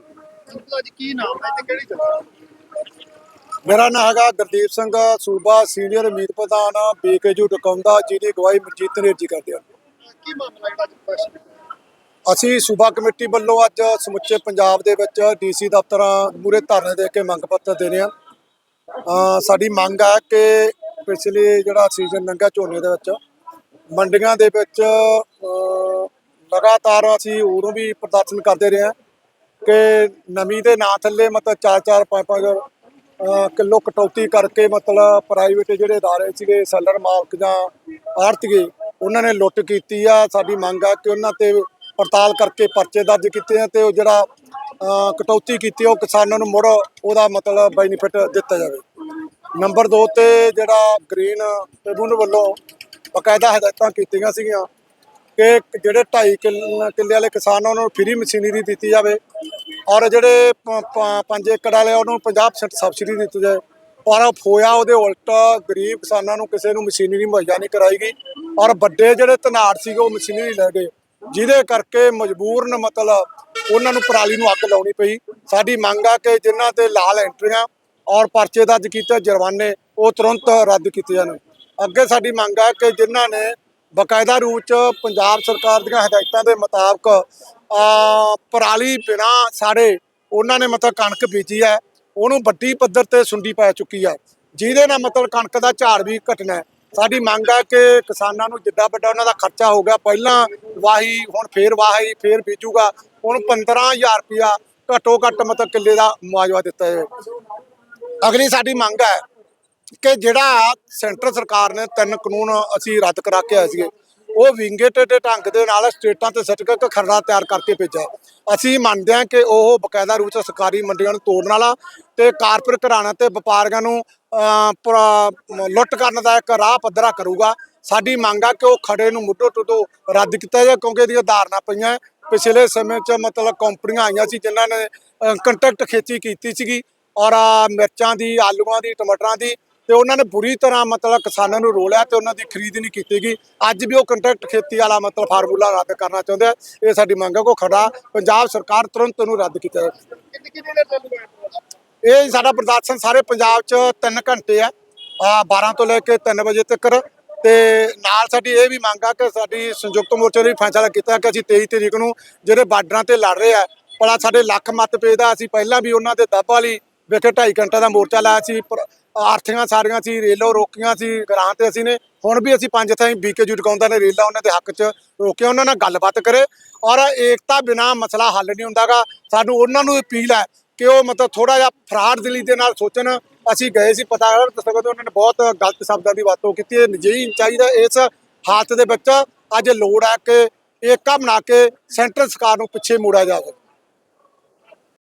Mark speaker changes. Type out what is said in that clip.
Speaker 1: Uncle ਅੱਜ ਕੀ ਨਾਮ ਹੈ ਤੇ ਕਿਹੜੀ ਜਗ੍ਹਾ?
Speaker 2: ਮੇਰਾ ਨਾਮ ਹੈਗਾ ਗੁਰਦੀਪ ਸਿੰਘ ਸੂਬਾ ਸੀਨੀਅਰ ਮੀਤ ਪ੍ਰਧਾਨ ਬੀਕੇਯੂ ਟਕੌਂਦਾ ਜਿਹਦੀ ਅਗਵਾਈ ਮਨਜੀਤ ਨੇਰ ਜੀ ਕਰਦੇ ਹਨ।
Speaker 1: ਕੀ ਮਾਮਲਾ ਜਿਹੜਾ ਅੱਜ ਪ੍ਰਸ਼ਨ
Speaker 2: ਅਸੀਂ ਸੂਬਾ ਕਮੇਟੀ ਵੱਲੋਂ ਅੱਜ ਸਮੁੱਚੇ ਪੰਜਾਬ ਦੇ ਵਿੱਚ ਡੀਸੀ ਦਫ਼ਤਰਾਂ ਮੂਰੇ ਧਰਨੇ ਦੇ ਕੇ ਮੰਗ ਪੱਤਰ ਦੇ ਰਹੇ ਹਾਂ ਅਹ ਸਾਡੀ ਮੰਗ ਹੈ ਕਿ ਪਿਛਲੇ ਜਿਹੜਾ ਸੀਜ਼ਨ ਲੰਘਿਆ ਝੋਨੇ ਦੇ ਵਿੱਚ ਮੰਡੀਆਂ ਦੇ ਵਿੱਚ ਲਗਾਤਾਰ ਅਸੀਂ ਉਦੋਂ ਵੀ ਪ੍ਰਦਰਸ਼ਨ ਕਰਦੇ ਰਹੇ ਹਾਂ। ਕਿ ਨਮੀ ਦੇ ਨਾਂ ਥੱਲੇ ਮਤਲਬ 4-4 5-5 ਕਿਲੋ ਕਟੌਤੀ ਕਰਕੇ ਮਤਲਬ ਪ੍ਰਾਈਵੇਟ ਜਿਹੜੇ ਅਦਾਰੇ ਸੀਗੇ ਸੈਲਰ ਮਾਲਕ ਜਾਂ ਆੜਤੀਏ ਉਹਨਾਂ ਨੇ ਲੁੱਟ ਕੀਤੀ ਆ। ਸਾਡੀ ਮੰਗ ਆ ਕਿ ਉਹਨਾਂ ਤੇ ਪੜਤਾਲ ਕਰਕੇ ਪਰਚੇ ਦਰਜ ਕੀਤੇ ਆ ਤੇ ਉਹ ਜਿਹੜਾ ਕਟੌਤੀ ਕੀਤੀ ਉਹ ਕਿਸਾਨਾਂ ਨੂੰ ਮੁੜ ਉਹਦਾ ਮਤਲਬ ਬੈਨੀਫਿਟ ਦਿੱਤਾ ਜਾਵੇ। ਨੰਬਰ 2 ਤੇ ਜਿਹੜਾ ਗ੍ਰੀਨ ਟ੍ਰਿਬਿਊਨਲ ਵੱਲੋਂ ਬਕਾਇਦਾ ਹਦਾਇਤਾਂ ਕੀਤੀਆਂ ਸੀਗੀਆਂ ਕਿ ਜਿਹੜੇ 2.5 ਕਿੱਲੇ ਵਾਲੇ ਕਿਸਾਨ ਆ, ਉਹਨਾਂ ਨੂੰ ਫ੍ਰੀ ਮਸ਼ੀਨਰੀ ਦਿੱਤੀ ਜਾਵੇ ਔਰ ਜਿਹੜੇ 5 ਏਕੜ ਵਾਲੇ ਉਹਨੂੰ 50% ਸਬਸਿਡੀ ਦਿੱਤੀ ਜਾਵੇ ਪਰ ਉਹ ਹੋਇਆ ਉਹਦੇ ਉਲਟ ਗਰੀਬ ਕਿਸਾਨਾਂ ਨੂੰ ਕਿਸੇ ਨੂੰ ਮਸ਼ੀਨਰੀ ਮੁਹੱਈਆ ਨਹੀਂ ਕਰਾਈ ਗਈ ਔਰ ਵੱਡੇ ਜਿਹੜੇ ਤਨਾੜ ਸੀਗੇ ਉਹ ਮਸ਼ੀਨਰੀ ਲੈ ਗਏ। ਜਿਹਦੇ ਕਰਕੇ ਮਜਬੂਰਨ ਮਤਲਬ ਉਹਨਾਂ ਨੂੰ ਪਰਾਲੀ ਨੂੰ ਅੱਗ ਲਾਉਣੀ ਪਈ। ਸਾਡੀ ਮੰਗ ਆ ਕਿ ਜਿਨ੍ਹਾਂ ਤੇ ਲਾਲ ਐਂਟਰੀਆਂ ਔਰ ਪਰਚੇ ਦਰਜ ਕੀਤੇ ਜੁਰਮਾਨੇ ਉਹ ਤੁਰੰਤ ਰੱਦ ਕੀਤੇ ਜਾਣ। ਅੱਗੇ ਸਾਡੀ ਮੰਗ ਆ ਕਿ ਜਿਨ੍ਹਾਂ ਨੇ ਬਕਾਇਦਾ ਰੂਪ ਚ ਪੰਜਾਬ ਸਰਕਾਰ ਦੀਆਂ ਹਦਾਇਤਾਂ ਦੇ ਮੁਤਾਬਕ ਪਰਾਲੀ ਬਿਨਾ ਸਾਡੇ ਉਹਨਾਂ ਨੇ ਮਤਲਬ ਕਣਕ ਬੀਜੀ ਹੈ, ਉਹਨੂੰ ਵੱਡੀ ਪੱਧਰ ਤੇ ਸੁੰਡੀ ਪੈ ਚੁੱਕੀ ਹੈ ਜਿਹਦੇ ਨਾਲ ਮਤਲਬ ਕਣਕ ਦਾ ਝਾੜ ਵੀ ਘਟਣਾ ਹੈ। ਸਾਡੀ ਮੰਗ ਹੈ ਕਿ ਕਿਸਾਨਾਂ ਨੂੰ ਜਿੱਦਾਂ ਵੱਡਾ ਉਹਨਾਂ ਦਾ ਖਰਚਾ ਹੋ ਗਿਆ, ਪਹਿਲਾਂ ਵਾਹੀ, ਹੁਣ ਫੇਰ ਵਾਹੀ, ਫੇਰ ਬੀਜੂਗਾ ਹੁਣ 15000 ਰੁਪਇਆ ਘੱਟੋ ਘੱਟ ਮਤਲਬ ਕਿੱਲੇ ਦਾ ਮੁਆਵਜ਼ਾ ਦਿੱਤਾ ਜਾਵੇ। ਅਗਲੀ ਸਾਡੀ ਮੰਗ ਹੈ ਕਿ ਜਿਹੜਾ ਸੈਂਟਰ ਸਰਕਾਰ ਨੇ ਤਿੰਨ ਕਾਨੂੰਨ ਅਸੀਂ ਰੱਦ ਕਰਾ ਕੇ ਆਏ ਸੀਗੇ, ਉਹ ਵਿੰਗੇ ਟੇਢੇ ਢੰਗ ਦੇ ਨਾਲ ਸਟੇਟਾਂ ਤੇ ਸਿੱਟ ਕੇ ਖਰੜਾ ਤਿਆਰ ਕਰਕੇ ਭੇਜਿਆ। ਅਸੀਂ ਮੰਨਦੇ ਹਾਂ ਕਿ ਉਹ ਬਕਾਇਦਾ ਰੂਪ ਚ ਸਰਕਾਰੀ ਮੰਡੀਆਂ ਨੂੰ ਤੋੜਨ ਵਾਲਾ ਤੇ ਕਾਰਪੋਰੇਟ ਘਰਾਣਾ ਤੇ ਵਪਾਰੀਆਂ ਨੂੰ ਲੁੱਟ ਕਰਨ ਦਾ ਇੱਕ ਰਾਹ ਪੱਧਰਾ ਕਰੂਗਾ। ਸਾਡੀ ਮੰਗ ਆ ਕਿ ਉਹ ਖੜੇ ਨੂੰ ਮੁੱਢੋ ਟੁੱਟੋ ਰੱਦ ਕੀਤਾ ਜਾਏ, ਕਿਉਂਕਿ ਇਹਦੀਆਂ ਧਾਰਨਾ ਪਈਆਂ। ਪਿਛਲੇ ਸਮੇਂ 'ਚ ਮਤਲਬ ਕੰਪਨੀਆਂ ਆਈਆਂ ਸੀ ਜਿਨ੍ਹਾਂ ਨੇ ਕੰਟੈਕਟ ਖੇਤੀ ਕੀਤੀ ਸੀਗੀ ਔਰ ਮਿਰਚਾਂ ਦੀ, ਆਲੂਆਂ ਦੀ, ਟਮਾਟਰਾਂ ਦੀ ਤੇ ਉਹਨਾਂ ਨੇ ਬੁਰੀ ਤਰ੍ਹਾਂ ਮਤਲਬ ਕਿਸਾਨਾਂ ਨੂੰ ਰੋਲਿਆ ਤੇ ਉਹਨਾਂ ਦੀ ਖਰੀਦ ਨਹੀਂ ਕੀਤੀ ਗਈ ਅੱਜ ਵੀ ਉਹ ਕੰਟਰੈਕਟ ਖੇਤੀ ਵਾਲਾ ਮਤਲਬ ਫਾਰਮੂਲਾ ਰੱਦ ਕਰਨਾ ਚਾਹੁੰਦੇ ਆ। ਇਹ ਸਾਡੀ ਮੰਗ ਹੈ ਕੋ ਖੜਾ ਪੰਜਾਬ ਸਰਕਾਰ ਤੁਰੰਤ ਉਹਨੂੰ ਰੱਦ ਕੀਤਾ ਜਾਵੇ। ਇਹ ਸਾਡਾ ਪ੍ਰਦਰਸ਼ਨ ਸਾਰੇ ਪੰਜਾਬ 'ਚ 3 ਘੰਟੇ ਆ ਆ 12 ਤੋਂ ਲੈ ਕੇ 3 ਵਜੇ ਤੱਕ। ਤੇ ਨਾਲ ਸਾਡੀ ਇਹ ਵੀ ਮੰਗ ਆ ਕਿ ਸਾਡੀ ਸੰਯੁਕਤ ਮੋਰਚੇ ਨੇ ਵੀ ਫੈਸਲਾ ਕੀਤਾ ਕਿ ਅਸੀਂ 23 ਤਰੀਕ ਨੂੰ ਜਿਹੜੇ ਬਾਰਡਰਾਂ ਤੇ ਲੜ ਰਹੇ ਆ, ਭਲਾ ਸਾਡੇ ਲੱਖ ਮਤ ਪੇਦਾ ਅਸੀਂ ਪਹਿਲਾਂ ਵੀ ਉਹਨਾਂ ਦੇ ਦੱਬ ਵਾਲੀ ਵੇਖੇ 2.5 ਘੰਟੇ ਦਾ ਮੋਰਚਾ ਲਾਇਆ ਸੀ, ਪਰ ਆਰਥੀਆਂ ਸਾਰੀਆਂ ਸੀ, ਰੇਲੋ ਰੋਕੀਆਂ ਸੀ ਗਰਾਂ ਤੇ ਅਸੀਂ ਨੇ। ਹੁਣ ਵੀ ਅਸੀਂ ਪੰਜ ਥਾਈਂ ਬੀਕੇ ਜੁਟਕਾਉਂਦਾ ਨੇ, ਰੇਲਾ ਉਹਨਾਂ ਦੇ ਹੱਕ 'ਚ ਰੋਕਿਆ, ਉਹਨਾਂ ਨਾਲ ਗੱਲਬਾਤ ਕਰੇ। ਔਰ ਏਕਤਾ ਬਿਨਾ ਮਸਲਾ ਹੱਲ ਨਹੀਂ ਹੁੰਦਾਗਾ। ਸਾਨੂੰ ਉਹਨਾਂ ਨੂੰ ਅਪੀਲ ਹੈ ਕਿ ਉਹ ਮਤਲਬ ਥੋੜਾ ਜਿਹਾ ਫਰਾਡ ਦਿਲੀ ਦੇ ਨਾਲ ਸੋਚਣ। ਅਸੀਂ ਗਏ ਸੀ ਪਤਾ ਕਰ ਸਕਦੇ ਉਹਨਾਂ ਨੇ ਬਹੁਤ ਗਲਤ ਸ਼ਬਦਾਂ ਦੀ ਵਰਤੋਂ ਕੀਤੀ। ਹੈ ਨਹੀਂ ਚਾਹੀਦਾ ਇਸ ਹਾਲਤ ਦੇ ਵਿੱਚ। ਅੱਜ ਲੋੜ ਹੈ ਕਿ ਏਕਾ ਬਣਾ ਕੇ ਸੈਂਟਰ ਸਰਕਾਰ ਨੂੰ ਪਿੱਛੇ ਮੋੜਿਆ ਜਾਵੇ।